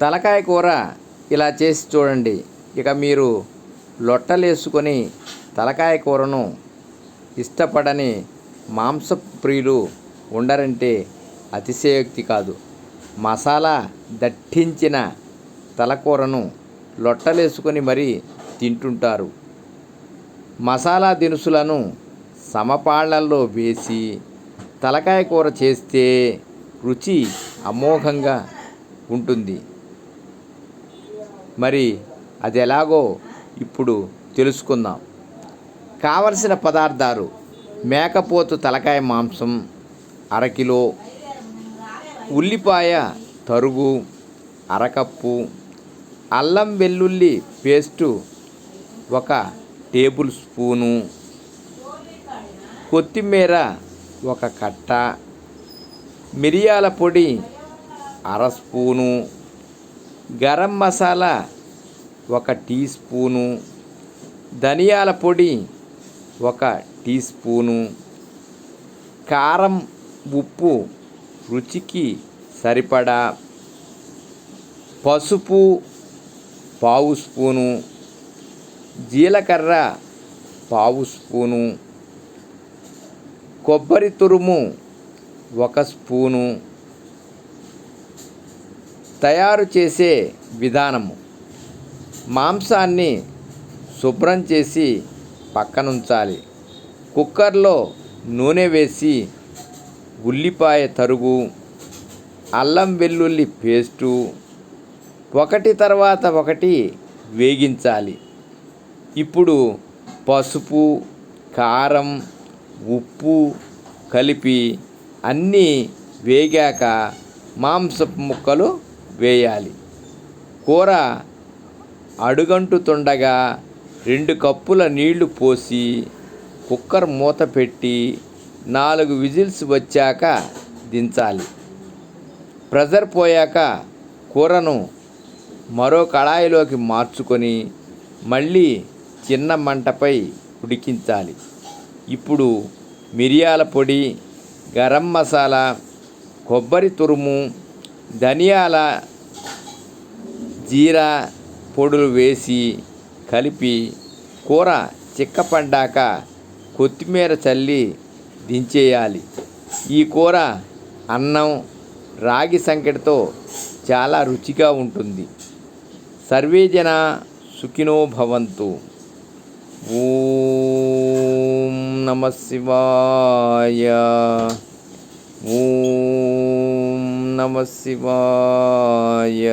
తలకాయ కూర ఇలా చేసి చూడండి. ఇక మీరు లొట్టలేసుకొని తలకాయ కూరను ఇష్టపడని మాంసప్రియులు ఉండరంటే అతిశయోక్తి కాదు. మసాలా దట్టించిన తలకూరను లొట్టలేసుకొని మరీ తింటుంటారు. మసాలా దినుసులను సమపాళ్ళల్లో వేసి తలకాయ కూర చేస్తే రుచి అమోఘంగా ఉంటుంది. మరి అది ఎలాగో ఇప్పుడు తెలుసుకుందాం. కావలసిన పదార్థాలు మేకపోతు తలకాయ మాంసం అరకిలో ఉల్లిపాయ తరుగు అరకప్పు అల్లం వెల్లుల్లి పేస్టు ఒక టేబుల్ స్పూను కొత్తిమీర ఒక కట్ట మిరియాల పొడి అర స్పూను గరం మసాలా ఒక టీ స్పూను ధనియాల పొడి ఒక టీ స్పూను కారం ఉప్పు రుచికి సరిపడా పసుపు పావు స్పూను జీలకర్ర పావు స్పూను కొబ్బరి తురుము ఒక స్పూను తయారు చేసే విధానము. మాంసాన్ని శుభ్రం చేసి పక్కనుంచాలి. కుక్కర్లో నూనె వేసి ఉల్లిపాయ తరుగు అల్లం వెల్లుల్లి పేస్టు ఒకటి తర్వాత ఒకటి వేగించాలి. ఇప్పుడు పసుపు కారం ఉప్పు కలిపి అన్నీ వేగాక మాంసపు ముక్కలు వేయాలి. కూర అడుగంటుతుండగా రెండు కప్పుల నీళ్ళు పోసి కుక్కర్ మూత పెట్టి నాలుగు విజిల్స్ వచ్చాక దించాలి. ప్రెజర్ పోయాక కూరను మరో కళాయిలోకి మార్చుకొని మళ్ళీ చిన్న మంటపై ఉడికించాలి. ఇప్పుడు మిరియాల పొడి గరం మసాలా కొబ్బరి తురుము ధనియాల జీరా పొడులు వేసి కలిపి కూర చిక్కపడ్డాక కొత్తిమీర చల్లి దించేయాలి. ఈ కూర అన్నం రాగి సంకటితో చాలా రుచిగా ఉంటుంది. సర్వేజన సుఖినో భవంతు. ఓం నమ శివాయ. ఓం నమ శివాయ